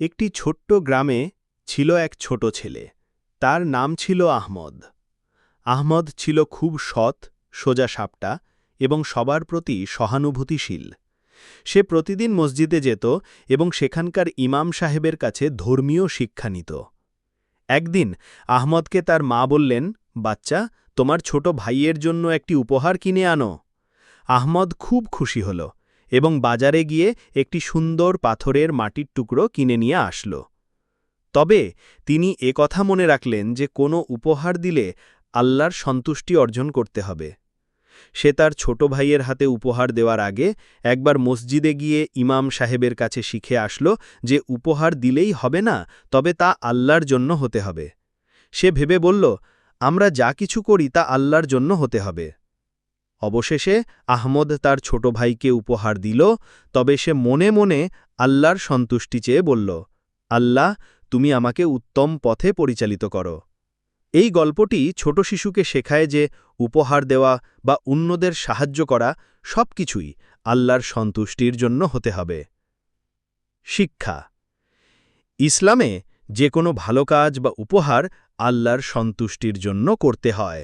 একটি ছোট্ট গ্রামে ছিল এক ছোট ছেলে। তার নাম ছিল আহমদ। আহমদ ছিল খুব সৎ, সোজা সাপটা এবং সবার প্রতি সহানুভূতিশীল। সে প্রতিদিন মসজিদে যেত এবং সেখানকার ইমাম সাহেবের কাছে ধর্মীয় শিক্ষা নিত। একদিন আহমদকে তার মা বললেন, বাচ্চা, তোমার ছোট ভাইয়ের জন্য একটি উপহার কিনে আনো। আহমদ খুব খুশি হল। এবং বাজারে গিয়ে একটি সুন্দর পাথরের মাটির টুকরো কিনে নিয়ে আসল। তবে তিনি কথা মনে রাখলেন যে কোনো উপহার দিলে আল্লাহর সন্তুষ্টি অর্জন করতে হবে। সে তার ছোট ভাইয়ের হাতে উপহার দেওয়ার আগে একবার মসজিদে গিয়ে ইমাম সাহেবের কাছে শিখে আসল যে উপহার দিলেই হবে না, তবে তা আল্লাহর জন্য হতে হবে। সে ভেবে বলল, আমরা যা কিছু করি তা আল্লাহর জন্য হতে হবে। অবশেষে আহমদ তার ছোট ভাইকে উপহার দিল, তবে সে মনে মনে আল্লাহর সন্তুষ্টি চেয়ে বলল, আল্লাহ, তুমি আমাকে উত্তম পথে পরিচালিত করো। এই গল্পটি ছোট শিশুকে শেখায় যে উপহার দেওয়া বা অন্যদের সাহায্য করা সব কিছুই আল্লাহর সন্তুষ্টির জন্য হতে হবে। শিক্ষা। ইসলামে যে কোনো ভালো কাজ বা উপহার আল্লাহর সন্তুষ্টির জন্য করতে হয়।